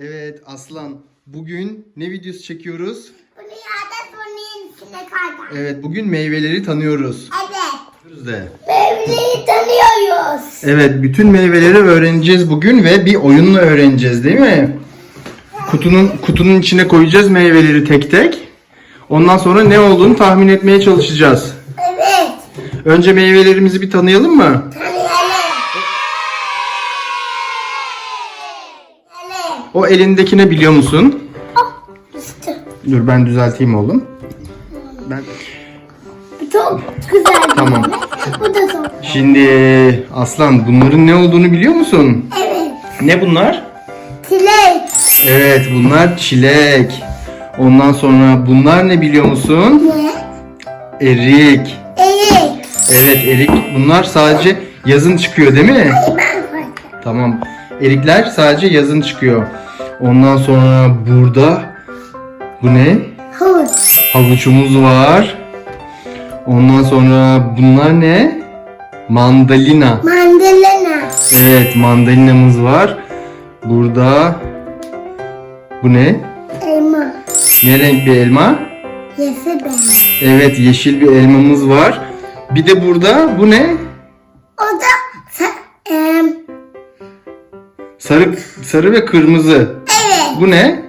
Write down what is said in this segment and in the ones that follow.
Evet Aslan. Bugün ne videosu çekiyoruz? Bunu yağda bunun içine kaydı. Evet bugün meyveleri tanıyoruz. Evet. De. Meyveleri tanıyoruz. Evet bütün meyveleri öğreneceğiz bugün ve bir oyunla öğreneceğiz değil mi? Kutunun kutunun içine koyacağız meyveleri tek tek. Ondan sonra ne olduğunu tahmin etmeye çalışacağız. Evet. Önce meyvelerimizi bir tanıyalım mı? Tanıyalım. Tanıyalım. O elindeki ne biliyor musun? Oh, üstü. Dur ben düzelteyim oğlum. Ben Çok güzel. Tamam. Bu da çok. Şimdi Aslan bunların ne olduğunu biliyor musun? Evet. Ne bunlar? Çilek. Evet bunlar çilek. Ondan sonra bunlar ne biliyor musun? Ne? Erik. Erik. Evet erik bunlar sadece yazın çıkıyor değil mi? Ben koydum. Tamam. Erikler sadece yazın çıkıyor. Ondan sonra burada bu ne? Havuç. Havuçumuz var. Ondan sonra bunlar ne? Mandalina. Mandalina. Evet mandalinamız var. Burada bu ne? Elma. Ne renk bir elma? Yeşil ben. Evet yeşil bir elmamız var. Bir de burada bu ne? O da sa- em, Sarı sarı ve kırmızı. Bu ne?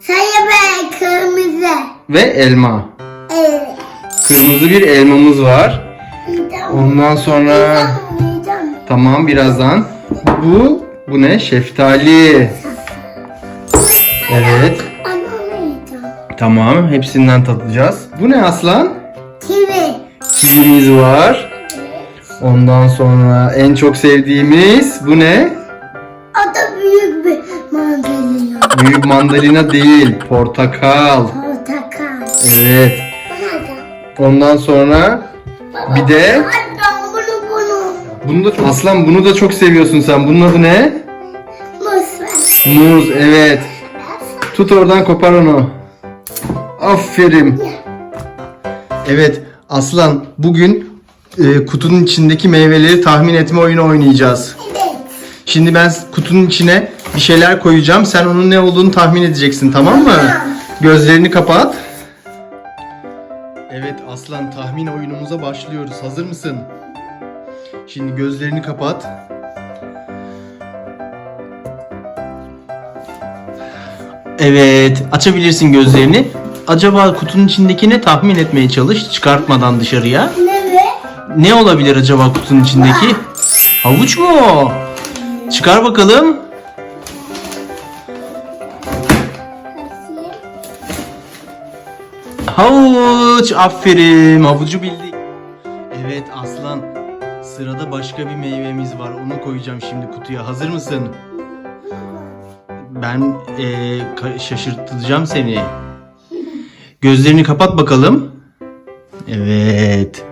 Sarı ve kırmızı. Ve elma. Evet. Kırmızı bir elmamız var. Ondan sonra tamam birazdan. Bu bu ne? Şeftali. Evet. Tamam hepsinden tadacağız. Bu ne aslan? Kivi. Kivimiz var. Ondan sonra en çok sevdiğimiz bu ne? Büyük mandalina değil, portakal. Portakal. Evet. Ondan sonra bir de Annem bunu bunu. bunu da aslan bunu da çok seviyorsun sen. Bunun adı ne? Muz ver. Muz. Evet. Tut oradan kopar onu. Aferin. Evet Aslan bugün e, kutunun içindeki meyveleri tahmin etme oyunu oynayacağız. Evet. Şimdi ben kutunun içine bir şeyler koyacağım. Sen onun ne olduğunu tahmin edeceksin tamam mı? Gözlerini kapat. Evet Aslan tahmin oyunumuza başlıyoruz. Hazır mısın? Şimdi gözlerini kapat. Evet, açabilirsin gözlerini. Acaba kutunun içindeki ne tahmin etmeye çalış çıkartmadan dışarıya. Ne ve? Ne olabilir acaba kutunun içindeki? Havuç mu? Çıkar bakalım. Havuç. Aferin. Havucu bildik. Evet Aslan. Sırada başka bir meyvemiz var. Onu koyacağım şimdi kutuya. Hazır mısın? Ben ka- şaşırtacağım seni. Gözlerini kapat bakalım. Evet.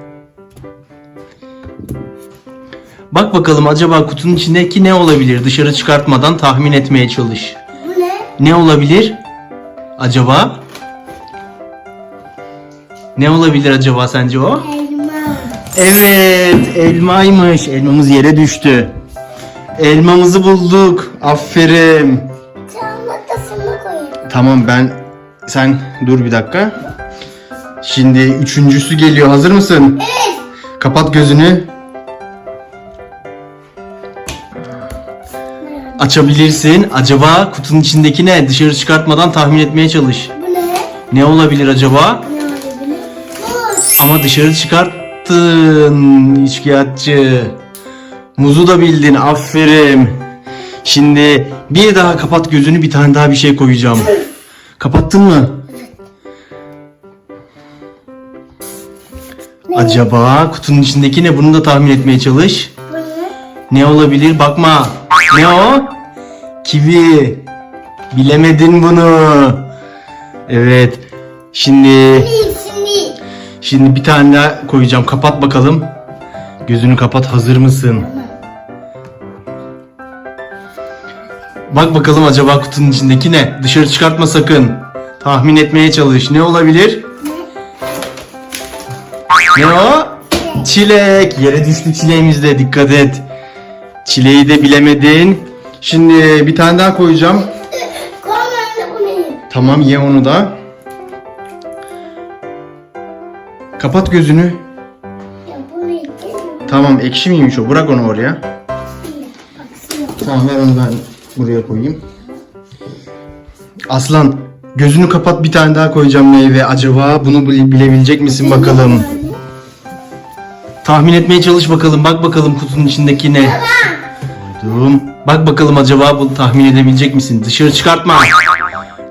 Bak bakalım acaba kutunun içindeki ne olabilir? Dışarı çıkartmadan tahmin etmeye çalış. Bu ne? Ne olabilir? Acaba? Ne olabilir acaba sence o? Elma. Evet, elmaymış. Elmamız yere düştü. Elmamızı bulduk. Aferin. Çanlatasını koyayım. Tamam ben sen dur bir dakika. Şimdi üçüncüsü geliyor. Hazır mısın? Evet. Kapat gözünü. Açabilirsin. Acaba kutunun içindeki ne? Dışarı çıkartmadan tahmin etmeye çalış. Bu ne? Ne olabilir acaba? Muz. Ama dışarı çıkarttın içkiyatçı. Muzu da bildin. Aferin. Şimdi bir daha kapat gözünü bir tane daha bir şey koyacağım. Kapattın mı? Acaba kutunun içindeki ne? Bunu da tahmin etmeye çalış. Ne olabilir? Bakma. Ne o? Kivi. Bilemedin bunu. Evet. Şimdi Şimdi. bir tane daha koyacağım. Kapat bakalım. Gözünü kapat. Hazır mısın? Bak bakalım acaba kutunun içindeki ne? Dışarı çıkartma sakın. Tahmin etmeye çalış. Ne olabilir? Ne o? Çilek. Yere düştü çileğimiz de dikkat et. Çileği de bilemedin. Şimdi bir tane daha koyacağım. Tamam ye onu da. Kapat gözünü. Ya. Tamam ekşi miymiş o? Bırak onu oraya. Tamam ver onu ben buraya koyayım. Aslan gözünü kapat bir tane daha koyacağım meyve. Acaba bunu bile- bilebilecek misin bakalım. Tahmin etmeye çalış bakalım. Bak bakalım kutunun içindeki ne. Koydum. Bak bakalım acaba bunu tahmin edebilecek misin? Dışarı çıkartma.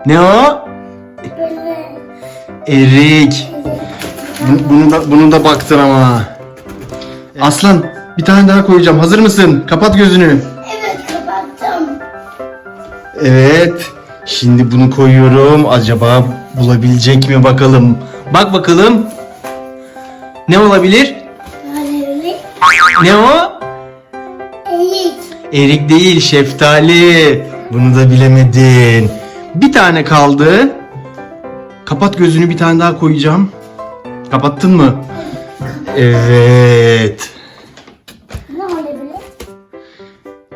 Ne o? Böyle. Erik. Bu- Bunu da, bunu da baktın ama. Aslan bir tane daha koyacağım. Hazır mısın? Kapat gözünü. Evet kapattım. Evet. Şimdi bunu koyuyorum. Acaba bulabilecek mi bakalım. Bak bakalım. Ne olabilir? Böyle. Ne o? Erik. Erik değil, şeftali. Bunu da bilemedin. Bir tane kaldı. Kapat gözünü bir tane daha koyacağım. Kapattın mı? Evet. Ne olabilir?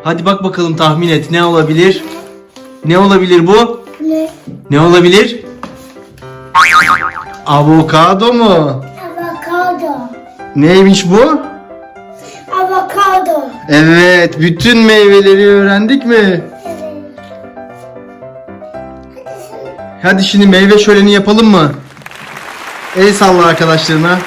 Hadi bak bakalım tahmin et ne olabilir? Ne olabilir bu? Ne? Ne olabilir? Avokado mu? Avokado. Neymiş bu? Avokado. Evet, bütün meyveleri öğrendik mi? Evet. Hadi şimdi meyve şöleni yapalım mı? El salla arkadaşlarına.